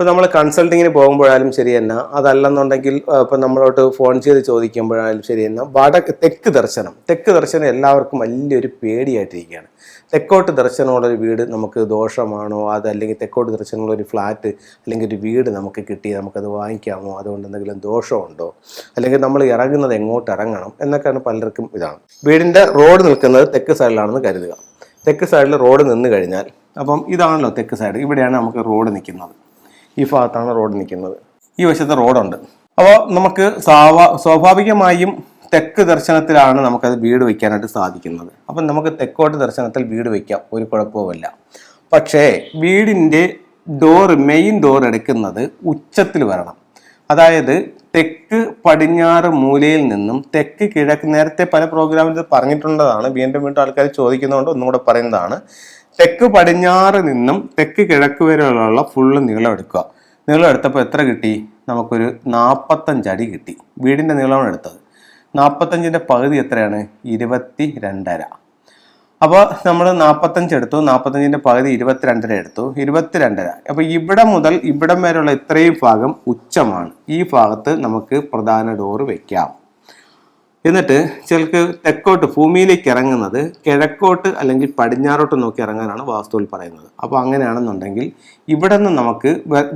ഇപ്പോൾ നമ്മൾ കൺസൾട്ടിങ്ങിന് പോകുമ്പോഴായാലും ശരി തന്നെ അതല്ലെന്നുണ്ടെങ്കിൽ ഇപ്പം നമ്മളോട്ട് ഫോൺ ചെയ്ത് ചോദിക്കുമ്പോഴായാലും ശരി തന്നെ വടക്ക് തെക്ക് ദർശനം. തെക്ക് ദർശനം എല്ലാവർക്കും വലിയൊരു പേടിയായിട്ടിരിക്കുകയാണ്. തെക്കോട്ട് ദർശനമുള്ളൊരു വീട് നമുക്ക് ദോഷമാണോ? അത് അല്ലെങ്കിൽ തെക്കോട്ട് ദർശനമുള്ള ഒരു ഫ്ലാറ്റ് അല്ലെങ്കിൽ ഒരു വീട് നമുക്ക് കിട്ടി നമുക്കത് വാങ്ങിക്കാമോ? അതുകൊണ്ട് എന്തെങ്കിലും ദോഷമുണ്ടോ? അല്ലെങ്കിൽ നമ്മൾ ഇറങ്ങുന്നത് എങ്ങോട്ട് ഇറങ്ങണം? എന്നൊക്കെയാണ് പലർക്കും ഇതാണ്. വീടിന്റെ റോഡ് നിൽക്കുന്നത് തെക്ക് സൈഡിലാണെന്ന് കരുതുക. തെക്ക് സൈഡിൽ റോഡ് നിന്ന് കഴിഞ്ഞാൽ അപ്പം ഇതാണല്ലോ തെക്ക് സൈഡ് ഇവിടെയാണ് നമുക്ക് റോഡ് നിൽക്കുന്നത്. ഈ ഭാഗത്താണ് റോഡ് നിൽക്കുന്നത്. ഈ വശത്ത് റോഡുണ്ട്. അപ്പോൾ നമുക്ക് സ്വാഭാ സ്വാഭാവികമായും തെക്ക് ദർശനത്തിലാണ് നമുക്കത് വീട് വയ്ക്കാനായിട്ട് സാധിക്കുന്നത്. അപ്പം നമുക്ക് തെക്കോട്ട് ദർശനത്തിൽ വീട് വയ്ക്കാം. ഒരു കുഴപ്പവുമില്ല. പക്ഷേ വീടിന്റെ ഡോർ മെയിൻ ഡോർ എടുക്കുന്നത് ഉച്ചത്തിൽ വരണം. അതായത് തെക്ക് പടിഞ്ഞാറ് മൂലയിൽ നിന്നും തെക്ക് കിഴക്ക് നേരത്തെ പല പ്രോഗ്രാമിൽ പറഞ്ഞിട്ടുള്ളതാണ്. വീണ്ടും വീണ്ടും ആൾക്കാർ ചോദിക്കുന്നതുകൊണ്ട് ഒന്നും കൂടെ പറയുന്നതാണ്. തെക്ക് പടിഞ്ഞാറ് നിന്നും തെക്ക് കിഴക്ക് വരെയുള്ള ഫുള്ള് നീളം എടുക്കുക. നീളം എടുത്തപ്പോൾ എത്ര കിട്ടി? നമുക്കൊരു നാൽപ്പത്തഞ്ച് അടി കിട്ടി. വീടിന്റെ നീളമാണ് എടുത്തത്. നാൽപ്പത്തഞ്ചിന്റെ പകുതി എത്രയാണ്? ഇരുപത്തി രണ്ടര അപ്പോൾ നമ്മൾ നാൽപ്പത്തഞ്ച് എടുത്തു. നാൽപ്പത്തഞ്ചിന്റെ പകുതി ഇരുപത്തിരണ്ടര എടുത്തു. ഇരുപത്തിരണ്ടര. അപ്പോൾ ഇവിടെ മുതൽ ഇവിടം വരെയുള്ള ഇത്രയും ഭാഗം ഉച്ചമാണ്. ഈ ഭാഗത്ത് നമുക്ക് പ്രധാന ഡോറ് വെക്കാം. എന്നിട്ട് ചിലക്ക് തെക്കോട്ട് ഭൂമിയിലേക്ക് ഇറങ്ങുന്നത് കിഴക്കോട്ട് അല്ലെങ്കിൽ പടിഞ്ഞാറോട്ട് നോക്കി ഇറങ്ങാനാണ് വാസ്തുവിൽ പറയുന്നത്. അപ്പോൾ അങ്ങനെയാണെന്നുണ്ടെങ്കിൽ ഇവിടെ നിന്ന് നമുക്ക്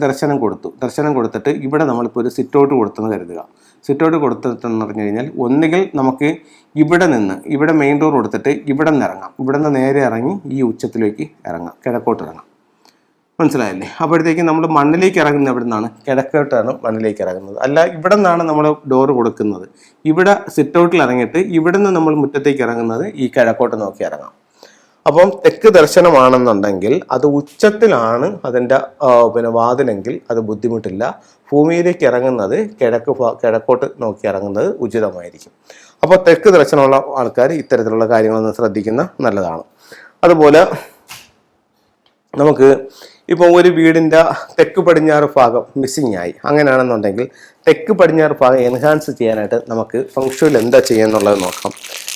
ദർശനം കൊടുത്തു. ദർശനം കൊടുത്തിട്ട് ഇവിടെ നമ്മളിപ്പോൾ ഒരു സിറ്റൗട്ട് കൊടുത്തെന്ന് കരുതുക. സിറ്റൗട്ട് കൊടുത്തിട്ടെന്ന് പറഞ്ഞു കഴിഞ്ഞാൽ ഒന്നുകിൽ നമുക്ക് ഇവിടെ നിന്ന് ഇവിടെ മെയിൻ ഡോർ കൊടുത്തിട്ട് ഇവിടെ നിന്ന് ഇറങ്ങാം. ഇവിടെ നിന്ന് നേരെ ഇറങ്ങി ഈ ഉച്ചത്തിലേക്ക് ഇറങ്ങാം. കിഴക്കോട്ട് ഇറങ്ങാം. മനസ്സിലായില്ലേ? അപ്പോഴത്തേക്കും നമ്മൾ മണ്ണിലേക്ക് ഇറങ്ങുന്നത് എവിടെ നിന്നാണ് കിഴക്കോട്ടാണ് മണ്ണിലേക്ക് ഇറങ്ങുന്നത്. അല്ല ഇവിടെ നിന്നാണ് നമ്മൾ ഡോറ് കൊടുക്കുന്നത്. ഇവിടെ സിറ്റ് ഔട്ടിൽ ഇറങ്ങിയിട്ട് ഇവിടെ നിന്ന് നമ്മൾ മുറ്റത്തേക്ക് ഇറങ്ങുന്നത് ഈ കിഴക്കോട്ട് നോക്കി ഇറങ്ങാം. അപ്പം തെക്ക് ദർശനമാണെന്നുണ്ടെങ്കിൽ അത് ഉച്ചത്തിലാണ് അതിന്റെ പിന്നെ വാതിലെങ്കിൽ അത് ബുദ്ധിമുട്ടില്ല. ഭൂമിയിലേക്ക് ഇറങ്ങുന്നത് കിഴക്ക് കിഴക്കോട്ട് നോക്കി ഇറങ്ങുന്നത് ഉചിതമായിരിക്കും. അപ്പോൾ തെക്ക് ദർശനമുള്ള ആൾക്കാർ ഇത്തരത്തിലുള്ള കാര്യങ്ങളൊന്ന് ശ്രദ്ധിക്കുന്ന നല്ലതാണ്. അതുപോലെ നമുക്ക് ഇപ്പോൾ ഒരു വീടിന്റെ തെക്ക് പടിഞ്ഞാറ് ഭാഗം മിസ്സിങ് ആയി. അങ്ങനെയാണെന്നുണ്ടെങ്കിൽ തെക്ക് പടിഞ്ഞാറ് ഭാഗം എൻഹാൻസ് ചെയ്യാനായിട്ട് നമുക്ക് ഫംഗ്ഷനിൽ എന്താ ചെയ്യാന്നുള്ളത് നോക്കാം.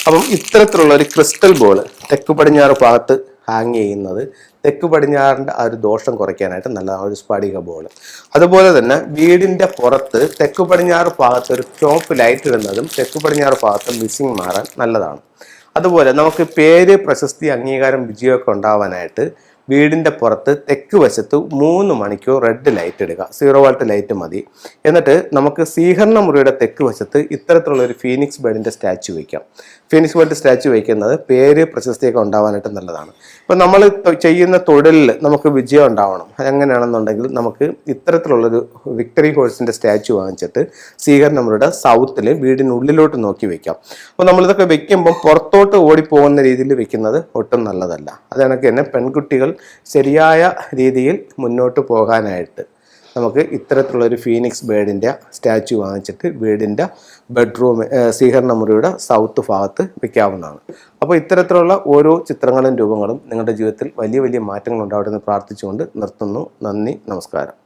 അപ്പം ഇത്തരത്തിലുള്ള ഒരു ക്രിസ്റ്റൽ ബോൾ തെക്ക് പടിഞ്ഞാറ് ഭാഗത്ത് ഹാങ് ചെയ്യുന്നത് തെക്ക് പടിഞ്ഞാറിന്റെ ആ ഒരു ദോഷം കുറയ്ക്കാനായിട്ട് നല്ല ഒരു സ്പടിക ബോൾ അതുപോലെ തന്നെ വീടിന്റെ പുറത്ത് തെക്ക് പടിഞ്ഞാറ് ഭാഗത്ത് ഒരു ടോപ്പ് ലൈറ്റ് ഇടുന്നതും തെക്ക് പടിഞ്ഞാറ് ഭാഗത്ത് മിസ്സിങ് മാറാൻ നല്ലതാണ്. അതുപോലെ നമുക്ക് പേര് പ്രശസ്തി അംഗീകാരം വിജയമൊക്കെ ഉണ്ടാവാനായിട്ട് വീടിന്റെ പുറത്ത് തെക്ക് വശത്ത് മൂന്ന് മണിക്കൂർ റെഡ് ലൈറ്റ് ഇടുക. സീറോ വാൾട്ട് ലൈറ്റ് മതി. എന്നിട്ട് നമുക്ക് സ്വീകരണ മുറിയുടെ തെക്ക് വശത്ത് ഇത്തരത്തിലുള്ള ഒരു ഫീനിക്സ് ബേഡിന്റെ സ്റ്റാച്ചു വയ്ക്കാം ഫീനിക്സ് ബേഡ് സ്റ്റാച്ചു വയ്ക്കുന്നത് പേര് പ്രശസ്തിയൊക്കെ ഉണ്ടാവാനായിട്ട് നല്ലതാണ്. ഇപ്പം നമ്മൾ ചെയ്യുന്ന തൊഴിലിൽ നമുക്ക് വിജയം ഉണ്ടാവണം. അതെങ്ങനെയാണെന്നുണ്ടെങ്കിൽ നമുക്ക് ഇത്തരത്തിലുള്ളൊരു വിക്ടറി ഹോഴ്സിന്റെ സ്റ്റാച്ചു വാങ്ങിച്ചിട്ട് സ്വീകരണ മുറിയുടെ സൗത്തിൽ വീടിനുള്ളിലോട്ട് നോക്കി വയ്ക്കാം അപ്പോൾ നമ്മളിതൊക്കെ വെക്കുമ്പോൾ പുറത്തോട്ട് ഓടിപ്പോകുന്ന രീതിയിൽ വെക്കുന്നത് ഒട്ടും നല്ലതല്ല. അത് തന്നെ പെൺകുട്ടികൾ ശരിയായ രീതിയിൽ മുന്നോട്ട് പോകാനായിട്ട് നമുക്ക് ഇത്തരത്തിലുള്ള ഒരു ഫീനിക്സ് ബേഡിന്റെ സ്റ്റാച്ചു വാങ്ങിച്ചിട്ട് വീടിന്റെ ബെഡ്റൂം സ്വീകരണ മുറിയുടെ സൗത്ത് ഭാഗത്ത് വയ്ക്കാവുന്നതാണ് അപ്പോൾ ഇത്തരത്തിലുള്ള ഓരോ ചിത്രങ്ങളും രൂപങ്ങളും നിങ്ങളുടെ ജീവിതത്തിൽ വലിയ വലിയ മാറ്റങ്ങൾ ഉണ്ടാവട്ടെ എന്ന് പ്രാർത്ഥിച്ചുകൊണ്ട് നിർത്തുന്നു. നന്ദി നമസ്കാരം.